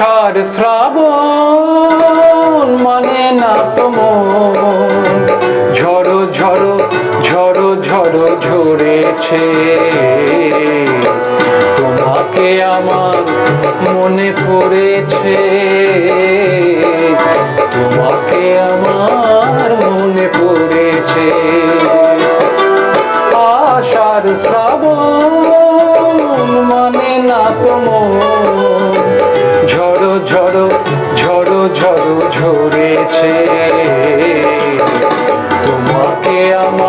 আষাঢ় শ্রাবণ মানে না তম ঝড়ো ঝড়ো ঝড়ো ঝড়ো ঝরেছে। তোমাকে আমার মনে পড়েছে। তোমাকে আমার ঝড়ো ঝরেছে। তোমাকে আমার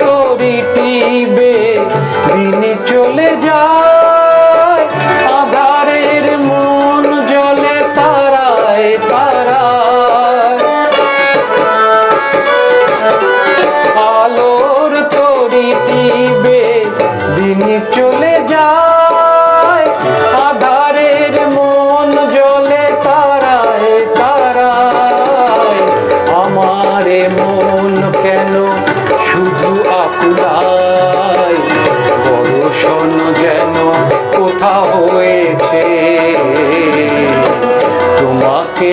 তরি টিবে দিনে চলে যায় আধারের মন জলে তারায় তারায়। আলোর তরি টিবে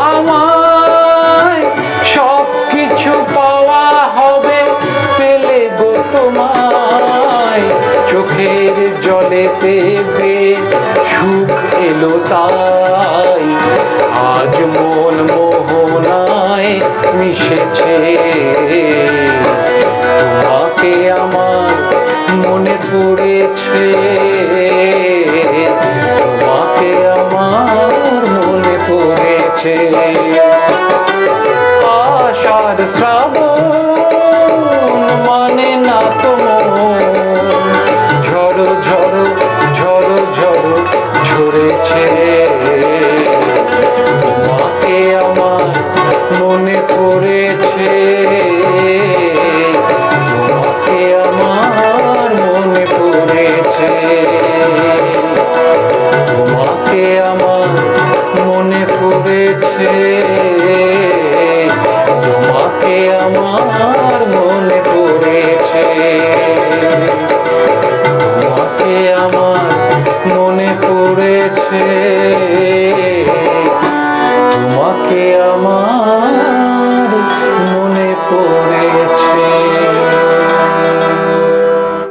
আমায় সব কিছু পাওয়া হবে, পেলে গো তোমায়। চোখের জলেতে বে সুখ এলো তাই। আজ মন মোহনায় মিশেছে। তোমাকে আমার মনে পড়েছে। পড়েছে আষাঢ় শ্রাবণ পড়েছে তোমাকে আমার মনে পড়েছে তোমাকে আমার মনে পড়েছে তোমাকে আমার মনে পড়েছে